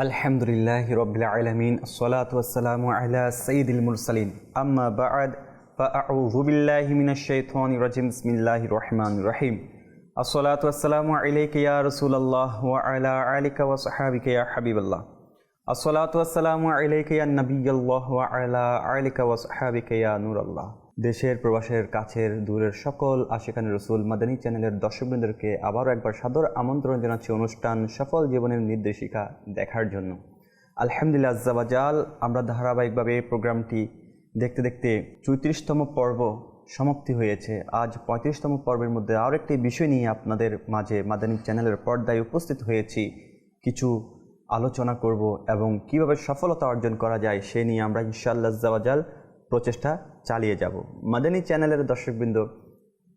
الحمد لله رب العالمين الصلاة والسلام على سيد المرسلين. أما بعد فأعوذ بالله من الشيطان الرجيم. بسم الله الرحمن الرحيم. الصلاة والسلام عليك يا رسول الله وعلى آلك وصحابك يا حبيب الله. الصلاة والسلام عليك يا نبي الله وعلى آلك وصحابك يا نور الله. দেশের, প্রবাসের, কাছের, দূরের সকল আশিকান রসুল মাদানী চ্যানেলের দর্শকবৃন্দকে আবারও একবার সাদর আমন্ত্রণ জানাচ্ছি অনুষ্ঠান সফল জীবনের নির্দেশিকা দেখার জন্য। আলহামদুলিল্লাহ আজ্জাবাজাল আমরা ধারাবাহিকভাবে এই প্রোগ্রামটি দেখতে দেখতে চৌত্রিশতম পর্ব সমাপ্তি হয়েছে। আজ পঁয়ত্রিশতম পর্বের মধ্যে আরও একটি বিষয় নিয়ে আপনাদের মাঝে মাদানী চ্যানেলের পর্দায় উপস্থিত হয়েছি। কিছু আলোচনা করব এবং কীভাবে সফলতা অর্জন করা যায় সে নিয়ে আমরা ইনশাআল্লাহ জাওয়াজাল প্রচেষ্টা চালিয়ে যাব। মাদানী চ্যানেলের দর্শকবৃন্দ,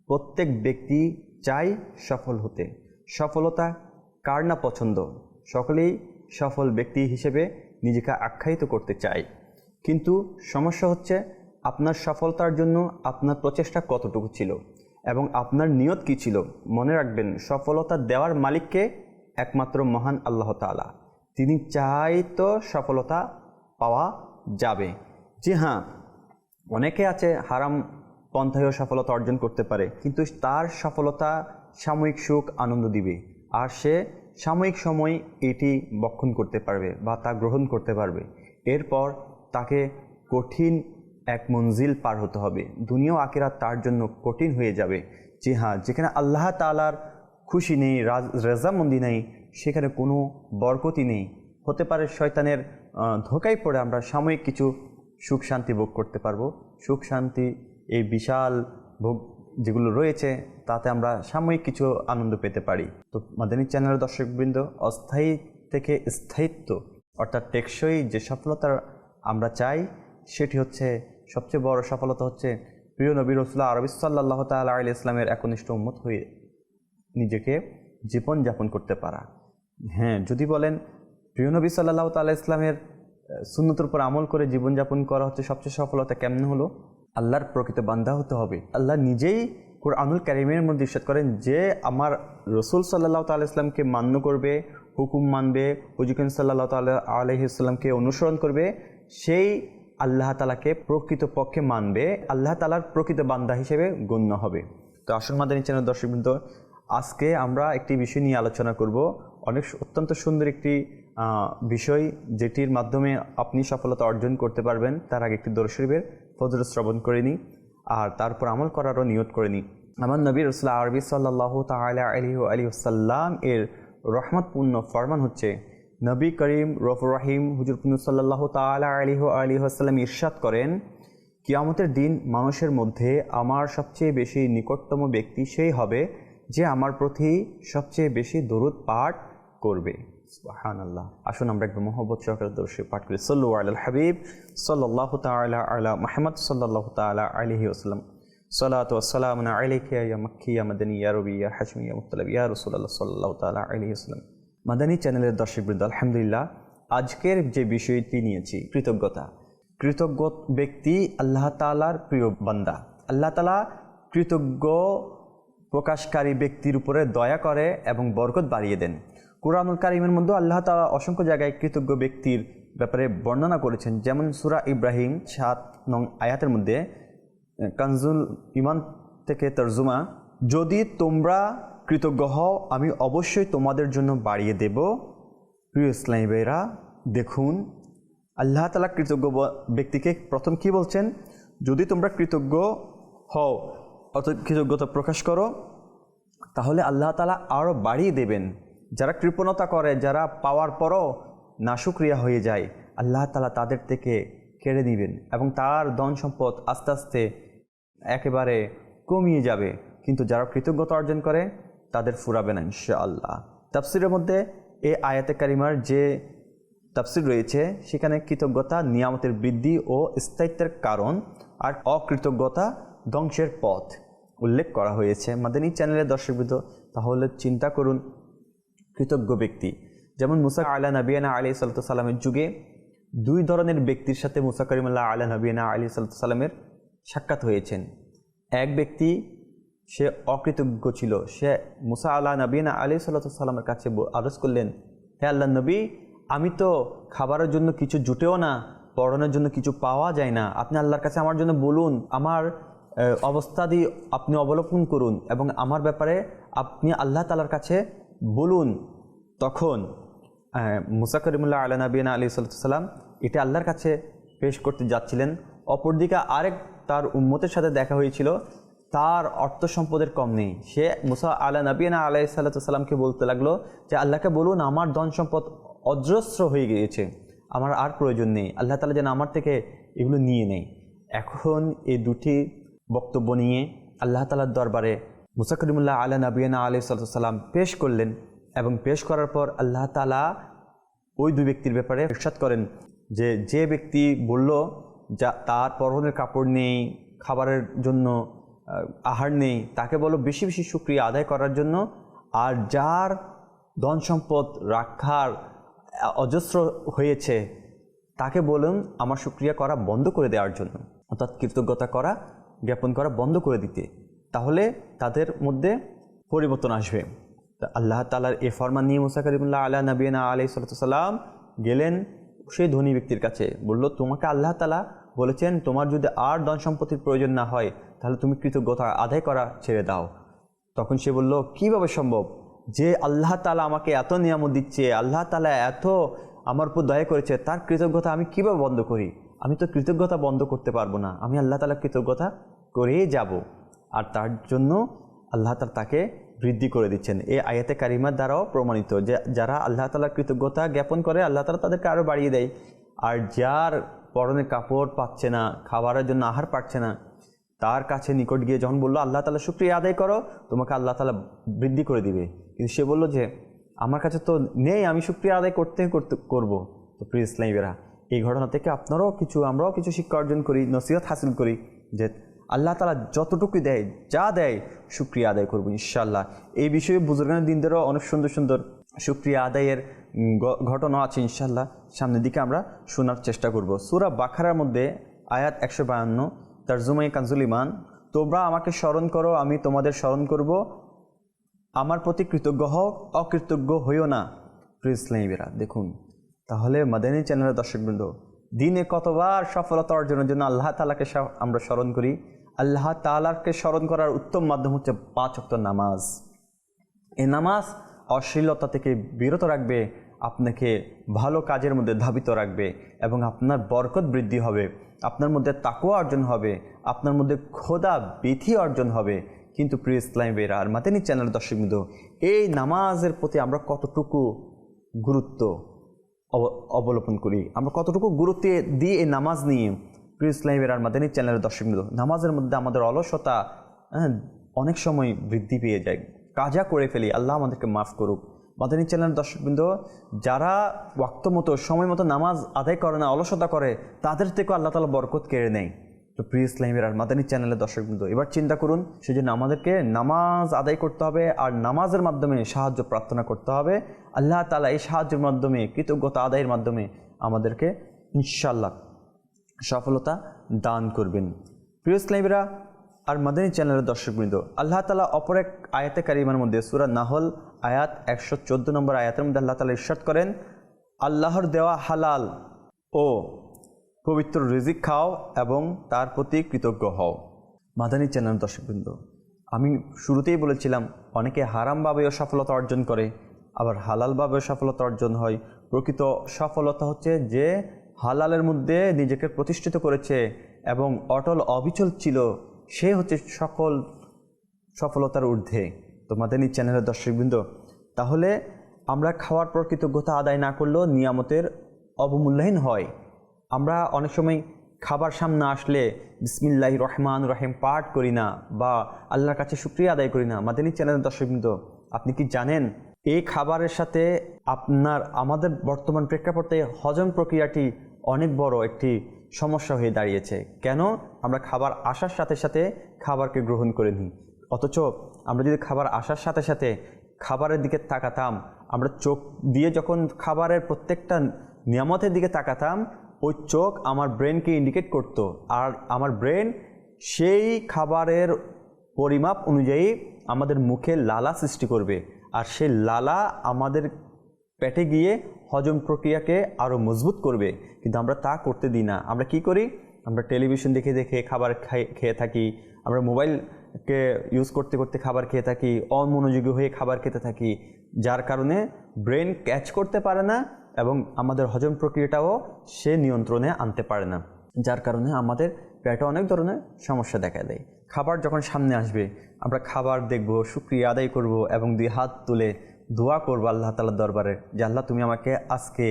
প্রত্যেক ব্যক্তি চাই সফল হতে। সফলতা কার না পছন্দ? সকলেই সফল ব্যক্তি হিসেবে নিজেকে আখ্যায়িত করতে চায়। কিন্তু সমস্যা হচ্ছে, আপনার সফলতার জন্য আপনার প্রচেষ্টা কতটুকু ছিল? এবং আপনার নিয়ত কী ছিল? মনে রাখবেন, সফলতা দেওয়ার মালিককে একমাত্র মহান আল্লাহ তাআলা। তিনি চাই তো সফলতা পাওয়া যাবে। জি হ্যাঁ অনেকে আছে হারাম পন্থায়ও সফলতা অর্জন করতে পারে, কিন্তু তার সফলতা সাময়িক সুখ, আনন্দ দিবে। আর সে সাময়িক সময় এটি বক্ষণ করতে পারবে বা তা গ্রহণ করতে পারবে। এরপর তাকে কঠিন এক মঞ্জিল পার হতে হবে। দুনিয়াও আকিরা তার জন্য কঠিন হয়ে যাবে। যে হ্যাঁ যেখানে আল্লাহ তালার খুশি নেই, রাজ, রেজামন্দি নেই, সেখানে কোনো বরকতি নেই। হতে পারে শয়তানের ধোকায় পড়ে আমরা সাময়িক কিছু সুখ শান্তি ভোগ করতে পারব। সুখ শান্তি এই বিশাল ভোগ যেগুলো রয়েছে, তাতে আমরা সাময়িক কিছু আনন্দ পেতে পারি। তো মাদানী চ্যানেলের দর্শকবৃন্দ, অস্থায়ী থেকে স্থায়িত্ব, অর্থাৎ টেকসই যে সফলতার আমরা চাই, সেটি হচ্ছে, সবচেয়ে বড় সফলতা হচ্ছে প্রিয় নবী রসুল্লাহ আরবি সাল্লাহ তাল আলী ইসলামের একনিষ্ঠ উন্মত হয়ে নিজেকে জীবন যাপন করতে পারা। হ্যাঁ যদি বলেন, প্রিয় নবী সাল্লাহ তাল্লাহ ইসলামের সুন্নতের উপর আমল করে জীবনযাপন করা হচ্ছে সবচেয়ে সফলতা কেমন হলো? আল্লাহর প্রকৃত বান্ধা হতে হবে। আল্লাহ নিজেই কোরআনুল কারিমের মধ্যে ইস্বাদ করেন যে, আমার রসুল সাল্লাহ তাল্লাহ ইসলামকে মান্য করবে, হুকুম মানবে হুজুকিন সাল্লাহ তাল্লাহ আলহিসাল্লামকে অনুসরণ করবে, সেই আল্লাহ তালাকে প্রকৃত পক্ষে মানবে, আল্লাহ তালার প্রকৃত বান্দা হিসেবে গণ্য হবে। তো আসন মাদানী চ্যানেল দর্শকবৃন্দ, আজকে আমরা একটি বিষয় নিয়ে আলোচনা করব। অনেক অত্যন্ত সুন্দর একটি বিষয় যেটির মাধ্যমে আপনি সফলতা অর্জন করতে পারবেন, তার আগে একটি দর্শরীবের ফজর শ্রবণ করে নিই আর তারপর আমল করারও নিয়ত করে নিই আমার নবী রসুল্লাহ আরবি সাল্লাহ তালা আলী আলী সাল্লাম এর রহমতপূর্ণ ফরমান হচ্ছে, নবী করিম রফুর রাহিম হুজুর সাল্লাহ তালা আলী আলী আসাল্লাম ইরশাদ করেন, কিয়ামতের দিন মানুষের মধ্যে আমার সবচেয়ে বেশি নিকটতম ব্যক্তি সেই হবে যে আমার প্রতি সবচেয়ে বেশি দরুদ পাঠ করবে। আসুন আমরা সহকারে দর্শী পাঠ করি। সল্লু হাবিব সাল্লাহ মাহমদ সাল্লাহ তালা আলহি আলিকা ইয়া রসুল্লাহ সাল্লাহ তালা আলহি ওসলাম মাদানী চ্যানেলের দর্শকবৃন্দ আলহামদুলিল্লাহ, আজকের যে বিষয়টি নিয়েছি, কৃতজ্ঞতা। কৃতজ্ঞ ব্যক্তি আল্লাহ তালার প্রিয় বান্দা। আল্লাহ তালা কৃতজ্ঞ প্রকাশকারী ব্যক্তির উপরে দয়া করে এবং বরকত বাড়িয়ে দেন। কোরআনুল কারিমের মধ্যে আল্লাহ তালা অসংখ্য জায়গায় কৃতজ্ঞ ব্যক্তির ব্যাপারে বর্ণনা করেছেন। যেমন সুরা ইব্রাহিম সাত নং আয়াতের মধ্যে, কানজুল ইমান থেকে তর্জুমা, যদি তোমরা কৃতজ্ঞ হও, আমি অবশ্যই তোমাদের জন্য বাড়িয়ে দেব। প্রিয় ইসলামী ভাইরা দেখুন, আল্লাহ তালা কৃতজ্ঞ ব্যক্তিকে প্রথম কি বলছেন? যদি তোমরা কৃতজ্ঞ হও, অর্থাৎ কৃতজ্ঞতা প্রকাশ করো, তাহলে আল্লাহ তালা আরও বাড়িয়ে দেবেন। যারা কৃপণতা করে, যারা পাওয়ার পরও নাশুক্রিয়া হয়ে যায়, আল্লাহ তালা তাদের থেকে কেড়ে নেবেন এবং তার ধন সম্পদ আস্তে আস্তে একেবারে কমিয়ে যাবে। কিন্তু যারা কৃতজ্ঞতা অর্জন করে, তাদের ফুরাবে না, ইনশাআল্লাহ। তাফসিরের মধ্যে এই আয়াতে কারিমার যে তাফসির রয়েছে, সেখানে কৃতজ্ঞতা নিয়ামতের বৃদ্ধি ও স্থায়িত্বের কারণ আর অকৃতজ্ঞতা ধ্বংসের পথ উল্লেখ করা হয়েছে। মাদানী চ্যানেলের দর্শকবৃন্দ, তাহলে চিন্তা করুন কৃতজ্ঞ ব্যক্তি। যেমন মুসা আলা নবিয়ানা আলী সাল্লামের যুগে দুই ধরনের ব্যক্তির সাথে মুসা করিমুল্লাহ আলা নবিয়ানা আলী সাল্লামের সাক্ষাৎ হয়েছেন। এক ব্যক্তি সে অকৃতজ্ঞ ছিল। সে মুসা আল্লাহ নবীনা আলী সাল্লামের কাছে আরজ করলেন হে আল্লাহ নবী আমি তো খাবারের জন্য কিছু জুটেও না পড়ানোর জন্য কিছু পাওয়া যায় না। আপনি আল্লাহর কাছে আমার জন্য বলুন আমার আহ, অবস্থা দিয়ে আপনি অবলোকন করুন এবং আমার ব্যাপারে আপনি আল্লাহ তালার কাছে বলুন তখন আহ, মুসা করিমুল্লাহ আলা নবীনা আলী সাল্লাম এটা আল্লাহর কাছে পেশ করতে যাচ্ছিলেন। অপরদিকে আরেক তার উম্মতের সাথে দেখা হয়েছিল তার অর্থ সম্পদের কম নেই। সে মুসা আলা নবীনা আলাই সাল্লাতামকে বলতে লাগল যে আল্লাহকে বলুন আমার ধন সম্পদ অজস্র হয়ে গিয়েছে আমার আর প্রয়োজন নেই আল্লাহ তালা যেন আমার থেকে এগুলো নিয়ে নেই এখন এই দুটি বক্তব্য নিয়ে আল্লাহ তালার দরবারে মুসা করিমুল্লাহ আলা নবীনা আলাই সাল্লাম পেশ করলেন এবং পেশ করার পর আল্লাহ তালা ওই দুই ব্যক্তির ব্যাপারে ইরশাদ করেন যে যে ব্যক্তি বলল যা তার পরনের কাপড় নেই, খাবারের জন্য আহার নেই, তাকে বলো বেশি বেশি সুক্রিয়া আদায় করার জন্য। আর যার ধন সম্পদ রাখার অজস্র হয়েছে, তাকে বলুন আমার সুক্রিয়া করা বন্ধ করে দেওয়ার জন্য। অর্থাৎ কৃতজ্ঞতা করা, জ্ঞাপন করা বন্ধ করে দিতে। তাহলে তাদের মধ্যে পরিবর্তন আসবে। তা আল্লাহ তালার এ ফরমান নিয়ে মুসা করিমুল্লাহ আল্লাহ নবীনা আলি সাল্লাম গেলেন সেই ধনী ব্যক্তির কাছে। বলল, তোমাকে আল্লাহ তালা বলেছেন, তোমার যদি আর ধন সম্পত্তির প্রয়োজন না হয়, তাহলে তুমি কৃতজ্ঞতা আদায় করা ছেড়ে দাও। তখন সে বলল, কীভাবে সম্ভব? যে আল্লাহ তালা আমাকে এত নিয়ামত দিচ্ছে, আল্লাহ তালা এত আমার উপর দয়া করেছে, তার কৃতজ্ঞতা আমি কীভাবে বন্ধ করি? আমি তো কৃতজ্ঞতা বন্ধ করতে পারব না। আমি আল্লাহ তালা কৃতজ্ঞতা করেই যাব। আর তার জন্য আল্লাহ তালা তাকে বৃদ্ধি করে দিচ্ছেন। এই আয়াতে কারিমার দ্বারাও প্রমাণিত যে যারা আল্লাহ তালার কৃতজ্ঞতা জ্ঞাপন করে, আল্লাহ তালা তাদেরকে আরও বাড়িয়ে দেয়। আর যার পরনে কাপড় পাচ্ছে না, খাবারের জন্য আহার পাচ্ছে না, তার কাছে নিকট গিয়ে যখন বলল, আল্লাহ তালা, শুক্রিয়া আদায় করো, তোমাকে আল্লাহ তালা বৃদ্ধি করে দিবে। কিন্তু সে বলল যে, আমার কাছে তো নেই, আমি শুক্রিয়া আদায় করতে করতে, করব। তো প্রিয় ইসলামীরা, এই ঘটনা থেকে আপনারাও কিছু, আমরাও কিছু শিক্ষা অর্জন করি, নসিহত হাসিল করি যে আল্লাহ তালা যতটুকু দেয়, যা দেয়, শুক্রিয়া আদায় করব ইনশাল্লাহ এই বিষয়ে বুজুর্গানের দিনদেরও অনেক সুন্দর সুন্দর শুক্রিয়া আদায়ের ঘটনা আছে ইনশাল্লাহ সামনের দিকে আমরা শোনার চেষ্টা করব। সুরা বাখারার মধ্যে আয়াত একশো বায়ান্ন তার জুমাই কানজুল ইমান তোমরা আমাকে স্মরণ করো, আমি তোমাদের স্মরণ করব। আমার প্রতি কৃতজ্ঞ হও, অকৃতজ্ঞ হইও না। প্রিয় ইসলামীরা দেখুন, তাহলে মাদানী চ্যানেলের দর্শকবৃন্দ, দিনে কতবার সফলতা অর্জনের জন্য আল্লাহ তালাকে আমরা স্মরণ করি? আল্লাহ তালাকে স্মরণ করার উত্তম মাধ্যম হচ্ছে পাঁচ অক্ত নামাজ। এ নামাজ অশ্লীলতা থেকে বিরত রাখবে, আপনাকে ভালো কাজের মধ্যে ধাবিত রাখবে এবং আপনার বরকত বৃদ্ধি হবে, আপনার মধ্যে তাকুয়া অর্জন হবে, আপনার মধ্যে খোদা বিধি অর্জন হবে। কিন্তু প্রিয় ইসলাম বেরা আর মাতেনি চ্যানেল দর্শকবৃন্দ এই নামাজের প্রতি আমরা কতটুকু গুরুত্ব অব- অবলোপন করি? আমরা কতটুকু গুরুত্ব দিয়ে এই নামাজ নিয়ে প্রিয় ইসলামের আর মাদানী চ্যানেলের দর্শকবৃন্দ নামাজের মধ্যে আমাদের অলসতা হ্যাঁ, অনেক সময় বৃদ্ধি পেয়ে যায়। কাজা করে ফেলি আল্লাহ আমাদেরকে মাফ করুক। মাদানী চ্যানেলের দর্শকবৃন্দ যারা ওয়াক্ত মতো সময় মতো নামাজ আদায় করে না অলসতা করে তাদের থেকেও আল্লাহ তালা বরকত কেড়ে নেয়। তো প্রিয় ইসলামের আর মাদানী চ্যানেলের দর্শকবৃন্দ এবার চিন্তা করুন সেজন্য আমাদেরকে নামাজ আদায় করতে হবে আর নামাজের মাধ্যমে সাহায্য প্রার্থনা করতে হবে আল্লাহ তালা এই সাহায্যের মাধ্যমে কৃতজ্ঞতা আদায়ের মাধ্যমে আমাদেরকে ইনশাল্লাহ সফলতা দান করবেন। প্রিয় ইসলামীরা আর মাদানী চ্যানেলের দর্শকবৃন্দ, আল্লাহ তালা অপর এক আয়াতে কারিমার মধ্যে সুরা নাহল আয়াত একশো চোদ্দ নম্বর আয়াতের মধ্যে আল্লাহ তালা ইরশাদ করেন, আল্লাহর দেওয়া হালাল ও পবিত্র রিজিক খাও এবং তার প্রতি কৃতজ্ঞ হও। মাদানী চ্যানেল দর্শকবৃন্দ, আমি শুরুতেই বলেছিলাম, অনেকে হারামভাবেও সফলতা অর্জন করে, আবার হালালভাবেও সফলতা অর্জন হয়। প্রকৃত সফলতা হচ্ছে যে হালালের মধ্যে নিজেকে প্রতিষ্ঠিত করেছে এবং অটল অবিচল ছিল, সে হচ্ছে সকল সফলতার ঊর্ধ্বে। তো মাদানী চ্যানেলের দর্শকবৃন্দ, তাহলে আমরা খাওয়ার পর কৃতজ্ঞতা আদায় না করলেও নিয়ামতের অবমূল্যায়ন হয়। আমরা অনেক সময় খাবার সামনে আসলে বিসমিল্লাহ রহমান রহিম পাঠ করি না বা আল্লাহর কাছে শুক্রিয়া আদায় করি না। মাদানী চ্যানেলের দর্শকবৃন্দ, আপনি কি জানেন এই খাবারের সাথে আপনার, আমাদের বর্তমান প্রেক্ষাপটে হজম প্রক্রিয়াটি অনেক বড় একটি সমস্যা হয়ে দাঁড়িয়েছে। কেন? আমরা খাবার আসার সাথে সাথে খাবারকে গ্রহণ করে নিই। অথচ আমরা যদি খাবার আসার সাথে সাথে খাবারের দিকে তাকাতাম, আমরা চোখ দিয়ে যখন খাবারের প্রত্যেকটা নিয়ামতের দিকে তাকাতাম, ওই চোখ আমার ব্রেনকে ইন্ডিকেট করত। আর আমার ব্রেন সেই খাবারের পরিমাপ অনুযায়ী আমাদের মুখে লালা সৃষ্টি করবে। আর সেই লালা আমাদের পেটে গিয়ে হজম প্রক্রিয়াকে আরও মজবুত করবে। কিন্তু আমরা তা করতে দিই না। আমরা কি করি? আমরা টেলিভিশন দেখে দেখে খাবার খেয়ে থাকি। আমরা মোবাইলকে ইউজ করতে করতে খাবার খেয়ে থাকি। অমনোযোগী হয়ে খাবার খেতে থাকি। যার কারণে ব্রেন ক্যাচ করতে পারে না এবং আমাদের হজম প্রক্রিয়াটাও সে নিয়ন্ত্রণে আনতে পারে না। যার কারণে আমাদের পেটে অনেক ধরনের সমস্যা দেখা দেয়। খাবার যখন সামনে আসবে, আমরা খাবার দেখব, শুক্রিয়া আদায় করব এবং দুই হাত তুলে দোয়া করব আল্লাহ তালার দরবারে যে, আল্লাহ, তুমি আমাকে আজকে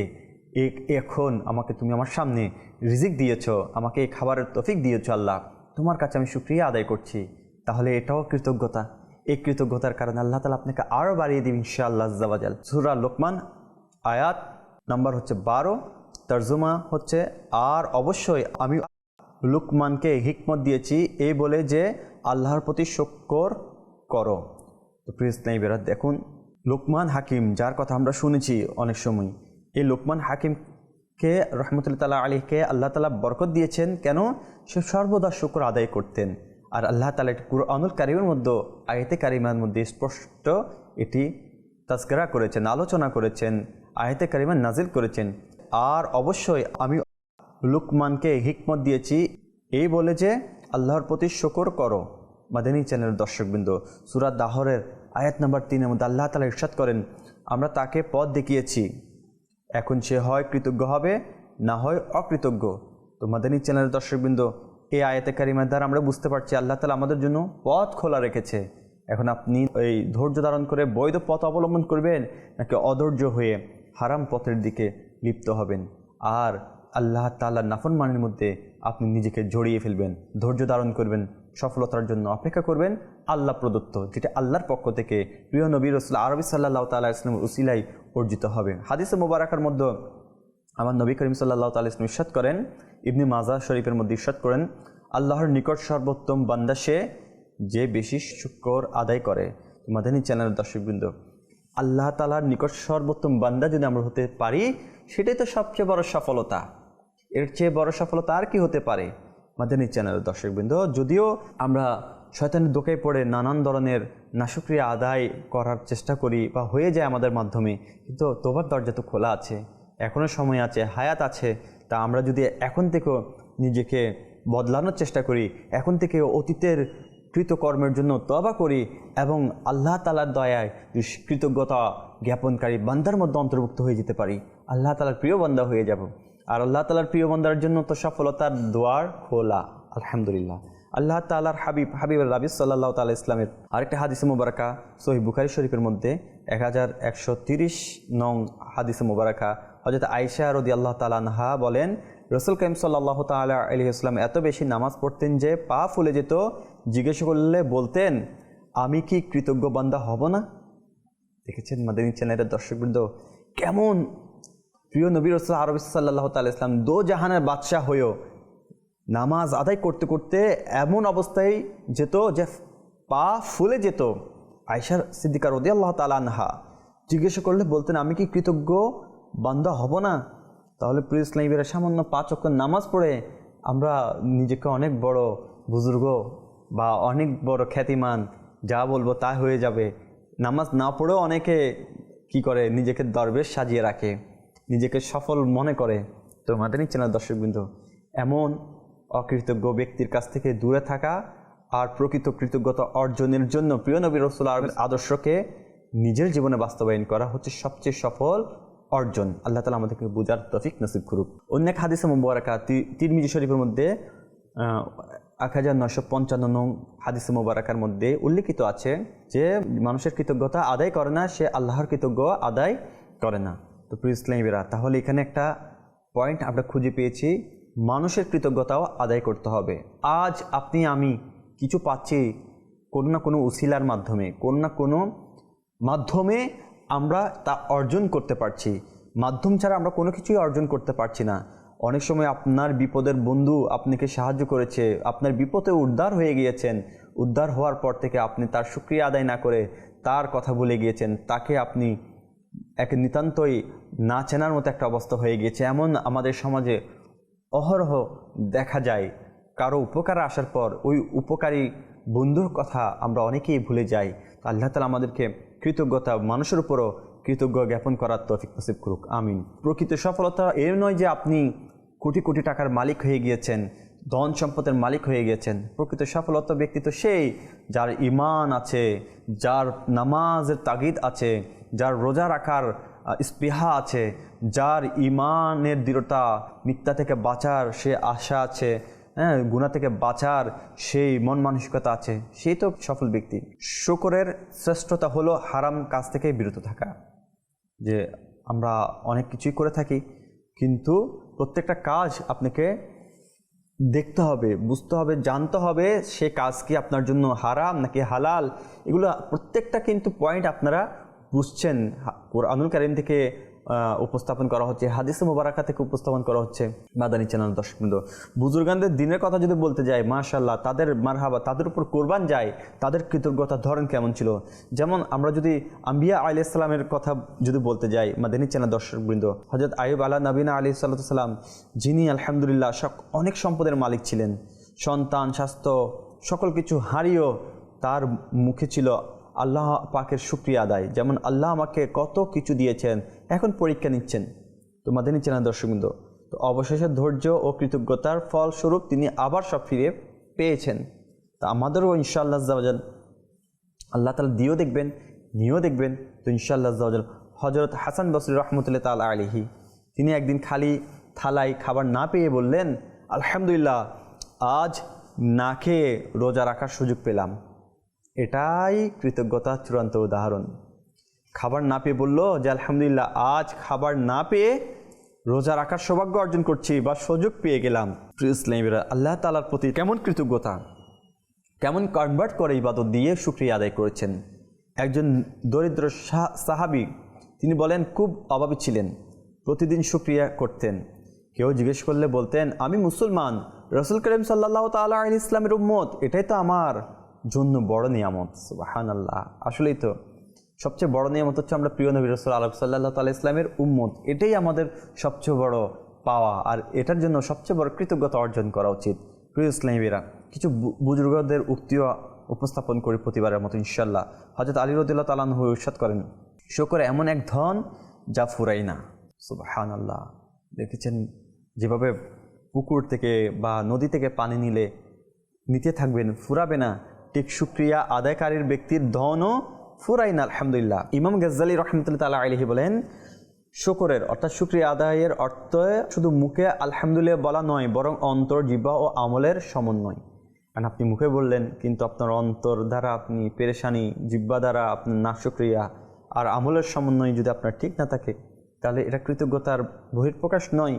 এখন আমাকে তুমি আমার সামনে রিজিক দিয়েছ, আমাকে এই খাবারের তফিক দিয়েছ আল্লাহ। তোমার কাছে আমি শুক্রিয়া আদায় করছি। তাহলে এটাও কৃতজ্ঞতা। এই কৃতজ্ঞতার কারণে আল্লাহ তালা আপনাকে আরও বাড়িয়ে দিবেন ইনশাআল্লাহ জাবাজাল সুরা লোকমান, আয়াত নাম্বার হচ্ছে বারো। তর্জমা হচ্ছে, আর অবশ্যই আমি লুকমানকে হিকমত দিয়েছি এই বলে যে আল্লাহর প্রতি শক্কর করো। তো প্রিয় স্নাইবেরা দেখুন, লোকমান হাকিম, যার কথা আমরা শুনেছি অনেক সময়, এই লোকমান হাকিমকে রহমতুল্লা তালা আলীকে আল্লাহ তালা বরকত দিয়েছেন কেন? সে সর্বদা শুক্র আদায় করতেন। আর আল্লাহ তালা এটি কুরআনুল কারিমের মধ্যে, আয়তে কারিমার মধ্যে স্পষ্ট এটি তাস্করা করেছেন, আলোচনা করেছেন, আয়তে কারিমা নাজিল করেছেন। আর অবশ্যই আমি লুকমানকে হিকমত দিয়েছি, এই বলে যে আল্লাহর প্রতি শকর করো। মাদানী চ্যানেলের দর্শকবৃন্দ সুরাত দাহরের আয়াত নাম্বার তিনের মধ্যে আল্লাহ তালা ইরশাদ করেন, আমরা তাকে পথ দেখিয়েছি। এখন সে হয় কৃতজ্ঞ হবে, না হয় অকৃতজ্ঞ। তো মাদানী চ্যানেলের দর্শকবৃন্দ, এই আয়াতে কারিমার দ্বারা আমরা বুঝতে পারছি আল্লাহ তালা আমাদের জন্য পথ খোলা রেখেছে। এখন আপনি এই ধৈর্য ধারণ করে বৈধ পথ অবলম্বন করবেন, নাকি অধৈর্য হয়ে হারাম পথের দিকে লিপ্ত হবেন? আর আল্লাহ তাল্লাহ নাফরমানের মধ্যে আপনি নিজেকে জড়িয়ে ফেলবেন, ধৈর্য ধারণ করবেন, সফলতার জন্য অপেক্ষা করবেন, আল্লাহ প্রদত্ত, যেটা আল্লাহর পক্ষ থেকে প্রিয় নবী রসুল আরবি সাল্লাহ তাল্লাহ ইসলামের উসিলাই অর্জিত হবে। হাদিসে মোবারকার মধ্যে আমার নবী করিম সাল্লাহ তাল ইসলাম ইস্বাদ করেন, ইবনি মাজা শরীফের মধ্যে ইস্বাদ করেন, আল্লাহর নিকট সর্বোত্তম বান্দা সে যে বেশি শুক্র আদায় করে। মাদানী চ্যানেলের দর্শকবৃন্দ, আল্লাহ তালার নিকট সর্বোত্তম বান্দা যদি আমরা হতে পারি, সেটাই তো সবচেয়ে বড় সফলতা। এর চেয়ে বড় সফলতা আর কি হতে পারে? মাদানী চ্যানেলের দর্শকবৃন্দ, যদিও আমরা শয়তানের দোকে পড়ে নানান ধরনের নাশক্রিয়া আদায় করার চেষ্টা করি বা হয়ে যায় আমাদের মাধ্যমে, কিন্তু তোবার দরজা তো খোলা আছে এখনও সময় আছে, হায়াত আছে, তা আমরা যদি এখন থেকেও নিজেকে বদলানোর চেষ্টা করি, এখন থেকে অতীতের কৃতকর্মের জন্য তবা করি এবং আল্লাহ তালার দয়ায় কৃতজ্ঞতা জ্ঞাপনকারী বান্দার মধ্যে অন্তর্ভুক্ত হয়ে যেতে পারি, আল্লাহ তালার প্রিয় বান্দা হয়ে যাব। আর আল্লাহ তালার প্রিয় বান্দার জন্য তো সফলতার দোয়ার খোলা, আলহামদুলিল্লাহ। আল্লাহ তালার হাবিব হাবিব রাবিস সাল্লাহ তাল্লাহ ইসলামের আরেকটা হাদিসে মুবারাকা সহি বুখারি শরীফের মধ্যে এক হাজার একশো তিরিশ নং হাদিসে মুবারাকা হজরত আয়সা রদি আল্লাহ তালানহা বলেন, রসুল কাইম সাল্লাহ তাল্লাহ আলী ইসলাম এত বেশি নামাজ পড়তেন যে পা ফুলে যেত, জিজ্ঞেস করলে বলতেন, আমি কি কৃতজ্ঞ বান্দা হব না? দেখেছেন মাদানী চ্যানেলের দর্শকবৃন্দ, কেমন প্রিয় নবীর রসুল আরবি সাল্লাহ তাল ইসলাম দো জাহানের বাদশাহ হয়েও নামাজ আদায় করতে করতে এমন অবস্থায় যেত যে পা ফুলে যেত। আয়সার সিদ্দিকার রদি আল্লাহ তালানহা জিজ্ঞেস করলে বলতেন, আমি কি কৃতজ্ঞ? বান্দা হব না? তাহলে প্রিয় ইসলামীরা সামান্য পাঁচ অক্ষ নামাজ পড়ে আমরা নিজেকে অনেক বড় বুজুর্গ বা অনেক বড় খ্যাতিমান, যা বলব তা হয়ে যাবে। নামাজ না পড়েও অনেকে কি করে? নিজেকে দরবেশ সাজিয়ে রাখে। নিজেকে সফল মনে করে। তো মাদানী চ্যানেল দর্শকবৃন্দ, এমন অকৃতজ্ঞ ব্যক্তির কাছ থেকে দূরে থাকা আর প্রকৃত কৃতজ্ঞতা অর্জনের জন্য প্রিয় নবী রসুল আরবের আদর্শকে নিজের জীবনে বাস্তবায়ন করা হচ্ছে সবচেয়ে সফল অর্জন। আল্লাহ তালা আমাদেরকে বুঝার তফিক নসিব করুক। অন্য এক হাদিসে মুবারকা তিরমিজি শরীফের মধ্যে এক হাজার নয়শো পঞ্চান্ন নং হাদিসে মুবারাকার মধ্যে উল্লেখিত আছে যে মানুষের কৃতজ্ঞতা আদায় করে না, সে আল্লাহর কৃতজ্ঞ আদায় করে না। তো প্রিয় ইসলামীরা তাহলে এখানে একটা পয়েন্ট আমরা খুঁজে পেয়েছি, মানুষের কৃতজ্ঞতাও আদায় করতে হবে। আজ আপনি, আমি কিছু পাচ্ছি কোনো না কোনো উসিলার মাধ্যমে, কোনো না কোনো মাধ্যমে আমরা তা অর্জন করতে পারছি। মাধ্যম ছাড়া আমরা কোনো কিছুই অর্জন করতে পারছি না। অনেক সময় আপনার বিপদের বন্ধু আপনাকে সাহায্য করেছে, আপনার বিপদে উদ্ধার হয়ে গিয়েছেন। উদ্ধার হওয়ার পর থেকে আপনি তার সুক্রিয়া আদায় না করে তার কথা ভুলে গিয়েছেন। তাকে আপনি এক নিতান্তই না চেনার মতো একটা অবস্থা হয়ে গিয়েছে। এমন আমাদের সমাজে অহরহ দেখা যায়। কারও উপকার আসার পর ওই উপকারী বন্ধুর কথা আমরা অনেকেই ভুলে যাই। আল্লাহ তালা আমাদেরকে কৃতজ্ঞতা, মানুষের উপরও কৃতজ্ঞ জ্ঞাপন করার তৌফিক নসিব করুক। আমিন। প্রকৃত সফলতা এর নয় যে আপনি কোটি কোটি টাকার মালিক হয়ে গিয়েছেন, ধন সম্পদের মালিক হয়ে গিয়েছেন। প্রকৃত সফলতা ব্যক্তি তো সেই যার ইমান আছে, যার নামাজের তাগিদ আছে যার রোজা রাখার স্পৃহা আছে, যার ইমানের দৃঢ়তা মিথ্যা থেকে বাঁচার সে আশা আছে হ্যাঁ গুণা থেকে বাঁচার সেই মন মানসিকতা আছে, সেই তো সফল ব্যক্তি। শুকরের শ্রেষ্ঠতা হলো হারাম কাজ থেকে বিরত থাকা, যে আমরা অনেক কিছুই করে থাকি, কিন্তু প্রত্যেকটা কাজ আপনাকে দেখতে হবে, বুঝতে হবে, জানতে হবে সে কাজ কি আপনার জন্য হারাম নাকি হালাল, এগুলো প্রত্যেকটা কিন্তু পয়েন্ট আপনারা বুঝছেন, কোরআনুল কারিম থেকে উপস্থাপন করা হচ্ছে, হাদিসে মোবারকা থেকে উপস্থাপন করা হচ্ছে, মাদানী চ্যানেল দর্শক বিন্দু। বুজুর্গানদের দিনের কথা যদি বলতে যাই মাশাল্লাহ তাদের মারহাবা, তাদের উপর কোরবান যায়, তাদের কৃতজ্ঞতা ধরেন কেমন ছিল? যেমন আমরা যদি আম্বিয়া আলি ইসলামের কথা যদি বলতে যাই, মাদানী চ্যানেল দর্শক বৃন্দ হজরত আয়ুব আলা নবীনা আলী সাল্লাম যিনি আলহামদুলিল্লাহ অনেক সম্পদের মালিক ছিলেন। সন্তান, স্বাস্থ্য, সকল কিছু হারিয়েও তার মুখে ছিল আল্লাহ পাকের শুক্রিয়া আদায়। যেমন আল্লাহ আমাকে কত কিছু দিয়েছেন, এখন পরীক্ষা নিচ্ছেন। তোমাদের মাদানী চ্যানেল দর্শকবৃন্দ, তো অবশেষে ধৈর্য ও কৃতজ্ঞতার ফলস্বরূপ তিনি আবার সব ফিরে পেয়েছেন। তা আমাদেরও ইনশাআল্লাহ জাওয়াজাল আল্লাহ তালা দিয়েও দেখবেন, নিয়েও দেখবেন। তো ইনশাআল্লাহ জাওয়াজাল হজরত হাসান বসরি রহমতুল্লাহ তাল আলিহি তিনি একদিন খালি থালায় খাবার না পেয়ে বললেন, আলহামদুলিল্লাহ, আজ না খেয়ে রোজা রাখার সুযোগ পেলাম। এটাই কৃতজ্ঞতার চূড়ান্ত উদাহরণ। খাবার না পেয়ে বলল যে, আলহামদুলিল্লাহ, আজ খাবার না পেয়ে রোজা রাখার সৌভাগ্য অর্জন করছি বা সুযোগ পেয়ে গেলাম। ইসলামীরা, আল্লাহ তালার প্রতি কেমন কৃতজ্ঞতা, কেমন কনভার্ট করে ইবাদত দিয়ে শুক্রিয়া আদায় করেছেন। একজন দরিদ্র সাহাবি, তিনি বলেন, খুব অভাবী ছিলেন, প্রতিদিন শুক্রিয়া করতেন। কেউ জিজ্ঞেস করলে বলতেন, আমি মুসলমান, রসুল করিম সাল্লাহ তাল্লাহ ইসলামের উম্মত, এটাই তো আমার। জন্য বড় নিয়ামত সুবাহান আল্লাহ আসলেই তো, সবচেয়ে বড় নিয়ামত হচ্ছে আমরা প্রিয় নবী রসুল আলহ সাল্লাহ তাল্লাহ ইসলামের উম্মত। এটাই আমাদের সবচেয়ে বড় পাওয়া আর এটার জন্য সবচেয়ে বড় কৃতজ্ঞতা অর্জন করা উচিত। প্রিয় ইসলামীরা কিছু বুজুর্গদের উক্তিও উপস্থাপন করি প্রতিবারের মতো ইনশাল্লাহ হজরত আলী রদুল্লাহ হয়ে উৎসাদ করেন, শকর এমন এক ধন যা ফুরাই না। সুবাহান আল্লাহ দেখেছেন, যেভাবে পুকুর থেকে বা নদী থেকে পানি নিলে নিতে থাকবেন, ফুরাবে না ঠিক সুক্রিয়া আদায়কারীর ব্যক্তির ধনও ফুরাই না আলহামদুলিল্লাহ। ইমাম গজ্জালি রহমতুল্লাহ তালা আলহি বলেন, শুকরের, অর্থাৎ শুক্রিয়া আদায়ের অর্থ শুধু মুখে আলহামদুলিল্লাহ বলা নয়, বরং অন্তর জিব্বা ও আমলের সমন্বয়। কারণ আপনি মুখে বললেন, কিন্তু আপনার অন্তর দ্বারা আপনি পেরেশানি জিব্বা দ্বারা আপনার না শুক্রিয়া আর আমলের সমন্বয় যদি আপনার ঠিক না থাকে, তাহলে এটা কৃতজ্ঞতার বহির্প্রকাশ নয়।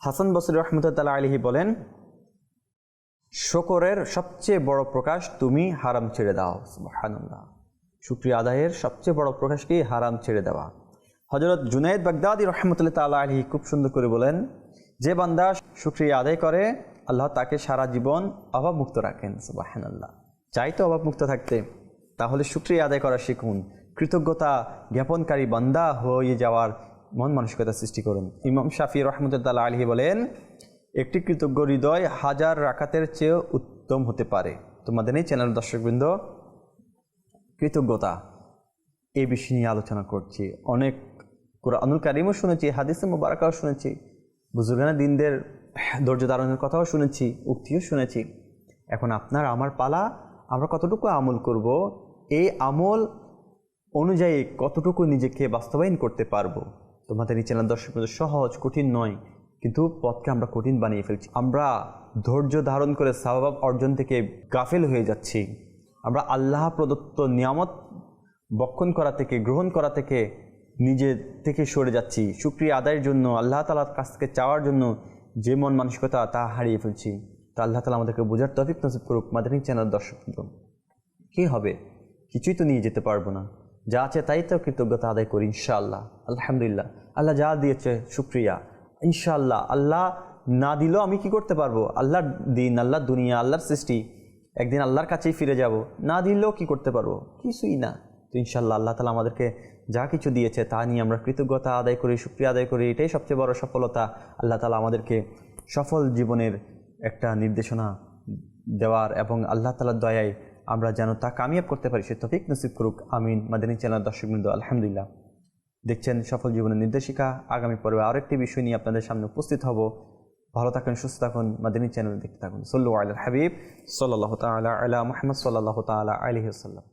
হাসান বসির রহমতুল্লাহ আলহি বলেন শকরের সবচেয়ে বড় প্রকাশ তুমি হারাম ছেড়ে দাও, সুবহানাল্লাহ। শুক্রিয়া আদায়ের সবচেয়ে বড় প্রকাশ কি হারাম ছেড়ে দেওয়া। হজরত জুনাইদ বাগদাদি রহমতুল্লাহ তাল্লাহ আলহি খুব সুন্দর করে বলেন, যে বান্দা শুক্রিয়া আদায় করে, আল্লাহ তাকে সারা জীবন অভাবমুক্ত রাখেন সুবাহান্লাহ চাই তো অভাবমুক্ত থাকতে। তাহলে শুক্রিয়া আদায় করা শিখুন। কৃতজ্ঞতা জ্ঞাপনকারী বান্দা হয়ে যাওয়ার মন মানসিকতা সৃষ্টি করুন। ইমাম শাফি রহমতুল্লাহ আলহি বলেন একটি কৃতজ্ঞ হৃদয় হাজার রাকাতের চেয়েও উত্তম হতে পারে। তোমাদের এই চ্যানেল দর্শকবৃন্দ, কৃতজ্ঞতা। এই বিষয় নিয়ে আলোচনা করছি। অনেক কোরআনুল কারিমও শুনেছি, হাদিসে মোবারকাও শুনেছি, বুজুর্গানা দিনদের ধৈর্য ধারণের কথাও শুনেছি, উক্তিও শুনেছি। এখন আপনার আমার পালা, আমরা কতটুকু আমল করব? এই আমল অনুযায়ী কতটুকু নিজেকে বাস্তবায়ন করতে পারব? তোমাদের এই চ্যানেল দর্শক সহজ, কঠিন নয়। কিন্তু পথকে আমরা কঠিন বানিয়ে ফেলছি। আমরা ধৈর্য ধারণ করে স্বভাব অর্জন থেকে গাফেল হয়ে যাচ্ছি। আমরা আল্লাহ প্রদত্ত নিয়ামত বক্ষণ করা থেকে, গ্রহণ করা থেকে, নিজে থেকে সরে যাচ্ছি। সুক্রিয়া আদায়ের জন্য, আল্লাহ তালার কাছ থেকে চাওয়ার জন্য যে মন মানসিকতা, তা হারিয়ে ফেলছি। তা আল্লাহ তালা আমাদেরকে বোঝার তফিক নসিব করুক। মাদানী চ্যানেল দর্শক। কি হবে? কিছুই তো নিয়ে যেতে পারব না। যা আছে তাই তো কৃতজ্ঞতা আদায় করি ইনশাআল্লাহ। আলহামদুলিল্লাহ। আল্লাহ যা দিয়েছে শুক্রিয়া ইনশাআল্লাহ, আল্লাহ না দিলেও আমি কি করতে পারব? আল্লাহর দিন, আল্লাহর দুনিয়া, আল্লাহর সৃষ্টি, একদিন আল্লাহর কাছেই ফিরে যাব। না দিলেও কি করতে পারব? কিছুই না। তো ইনশাআল্লাহ আল্লাহ তালা আমাদেরকে যা কিছু দিয়েছে তা নিয়ে আমরা কৃতজ্ঞতা আদায় করি, শুক্রিয়া আদায় করি। এটাই সবচেয়ে বড় সফলতা। আল্লাহ তালা আমাদেরকে সফল জীবনের একটা নির্দেশনা দেওয়ার এবং আল্লাহ তালার দয়ায় আমরা যেন তা কামিয়াব করতে পারি। সে তফিক নসিব করুক। আমিন। মাদানী চ্যানেল দর্শকবৃন্দ, আলহামদুলিল্লাহ। দেখছেন সফল জীবনের নির্দেশিকা। আগামী পর্বে আরেকটি বিষয় নিয়ে আপনাদের সামনে উপস্থিত হব। ভালো থাকুন, সুস্থ থাকুন, মাদিনী চ্যানেল দেখতে থাকুন। সল্লু আল হাবিব সাল্লাহ তালা আলা মোহাম্মদ সাল্লাহ তালা আলহি আসাল্লাম